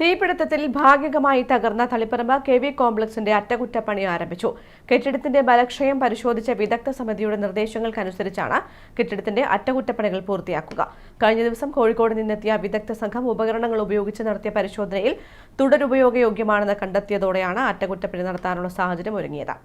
തീപിടുത്തത്തിൽ ഭാഗികമായി തകർന്ന Taliparamba K V കോംപ്ലക്സിന്റെ അറ്റകുറ്റപ്പണി ആരംഭിച്ചു. കെട്ടിടത്തിന്റെ ബലക്ഷയം പരിശോധിച്ച വിദഗ്ധ സമിതിയുടെ നിർദ്ദേശങ്ങൾക്കനുസരിച്ചാണ് കെട്ടിടത്തിന്റെ അറ്റകുറ്റപ്പണികൾ പൂർത്തിയാക്കുക. കഴിഞ്ഞ ദിവസം കോഴിക്കോട് നിന്നെത്തിയ വിദഗ്ധ സംഘം ഉപകരണങ്ങൾ ഉപയോഗിച്ച് നടത്തിയ പരിശോധനയിൽ തുടരുപയോഗയോഗ്യമാണെന്ന് കണ്ടെത്തിയതോടെയാണ് അറ്റകുറ്റപ്പണി നടത്താനുള്ള സാഹചര്യം ഒരുങ്ങിയത്.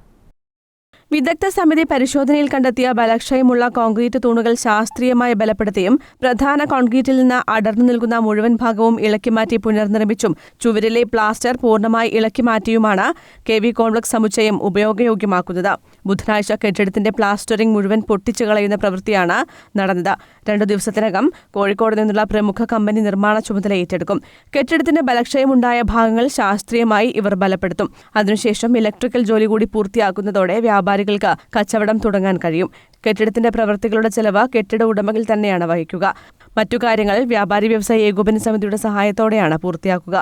വിദഗ്ധ സമിതി പരിശോധനയിൽ കണ്ടെത്തിയ ബലക്ഷയമുള്ള കോൺക്രീറ്റ് തൂണുകൾ ശാസ്ത്രീയമായി ബലപ്പെടുത്തിയും പ്രധാന കോൺക്രീറ്റിൽ നിന്ന് അടർന്നു നിൽക്കുന്ന മുഴുവൻ ഭാഗവും ഇളക്കിമാറ്റി പുനർനിർമ്മിച്ചും ചുവരിലെ പ്ലാസ്റ്റർ പൂർണമായി ഇളക്കിമാറ്റിയുമാണ് കെ വി കോംപ്ലക്സ് സമുച്ചയം ഉപയോഗയോഗ്യമാക്കുന്നത്. ബുധനാഴ്ച കെട്ടിടത്തിന്റെ പ്ലാസ്റ്ററിംഗ് മുഴുവൻ പൊട്ടിച്ചു കളയുന്ന പ്രവൃത്തിയാണ് നടന്നത്. രണ്ടു ദിവസത്തിനകം കോഴിക്കോട് നിന്നുള്ള പ്രമുഖ കമ്പനി നിർമ്മാണ ചുമതല ഏറ്റെടുക്കും. കെട്ടിടത്തിന്റെ ബലക്ഷയമുണ്ടായ ഭാഗങ്ങൾ ശാസ്ത്രീയമായി ഇവർ ബലപ്പെടുത്തും. അതിനുശേഷം ഇലക്ട്രിക്കൽ ജോലി കൂടി പൂർത്തിയാക്കുന്നതോടെ വ്യാപാരികൾക്ക് കച്ചവടം തുടങ്ങാൻ കഴിയും. കെട്ടിടത്തിന്റെ പ്രവൃത്തികളുടെ ചെലവ് കെട്ടിട ഉടമകൾ തന്നെയാണ് വഹിക്കുക. മറ്റു കാര്യങ്ങൾ വ്യാപാരി വ്യവസായ ഏകോപന സമിതിയുടെ സഹായത്തോടെയാണ് പൂർത്തിയാക്കുക.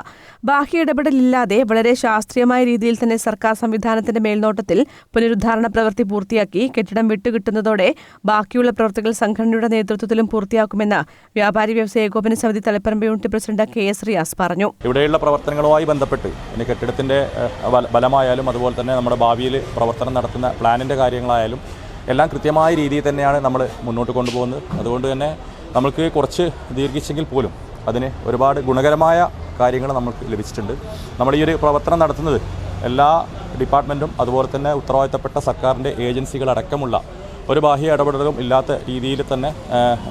ബാഹ്യ ഇടപെടലില്ലാതെ വളരെ ശാസ്ത്രീയമായ രീതിയിൽ തന്നെ സർക്കാർ സംവിധാനത്തിന്റെ മേൽനോട്ടത്തിൽ പുനരുദ്ധാരണ പ്രവൃത്തി പൂർത്തിയാക്കി കെട്ടിടം വിട്ടുകിട്ടുന്നതോടെ ബാക്കിയുള്ള പ്രവൃത്തികൾ സംഘടനയുടെ നേതൃത്വത്തിലും പൂർത്തിയാക്കുമെന്ന് വ്യാപാരി വ്യവസായ ഏകോപന സമിതി Thalapparamba unit president K S Riyas പറഞ്ഞു. ഇവിടെയുള്ള പ്രവർത്തനങ്ങളുമായി ബന്ധപ്പെട്ട് കെട്ടിടത്തിന്റെ ബലമായാലും അതുപോലെ തന്നെ നമ്മുടെ ഭാവിയിൽ പ്രവർത്തനം നടത്തുന്ന പ്ലാനിന്റെ കാര്യങ്ങളായാലും എല്ലാം കൃത്യമായ രീതിയിൽ തന്നെയാണ് നമ്മൾ മുന്നോട്ട് കൊണ്ടുപോകുന്നത്. അതുകൊണ്ട് തന്നെ നമ്മൾക്ക് കുറച്ച് ദീർഘിച്ചെങ്കിൽ പോലും അതിന് ഒരുപാട് ഗുണകരമായ കാര്യങ്ങൾ നമുക്ക് ലഭിച്ചിട്ടുണ്ട്. നമ്മൾ ഈ ഒരു പ്രവർത്തനം നടത്തുന്നത് എല്ലാ ഡിപ്പാർട്ട്മെന്റും അതുപോലെ തന്നെ ഉത്തരവാദിത്തപ്പെട്ട സർക്കാരിന്റെ ഏജൻസികളടക്കമുള്ള ഒരു ബാഹ്യ ഇടപെടലും ഇല്ലാത്ത രീതിയിൽ തന്നെ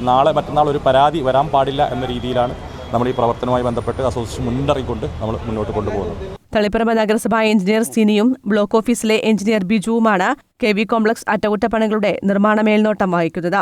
നാളെ മറ്റന്നാൾ ഒരു പരാതി വരാൻ പാടില്ല എന്ന രീതിയിലാണ് നമ്മൾ ഈ പ്രവർത്തനവുമായി ബന്ധപ്പെട്ട് അസോസിയേഷൻ മുന്നറിയിക്കൊണ്ട് നമ്മൾ മുന്നോട്ട് കൊണ്ടുപോകുന്നത്. തളിപ്പറമ്പ് നഗരസഭാ എഞ്ചിനീയർ സിനിയും ബ്ലോക്ക് ഓഫീസിലെ എഞ്ചിനീയർ ബിജുവുമാണ് കെ വി കോംപ്ലക്സ് അറ്റകുറ്റപ്പണികളുടെ നിർമ്മാണ മേൽനോട്ടം വഹിക്കുന്നത്.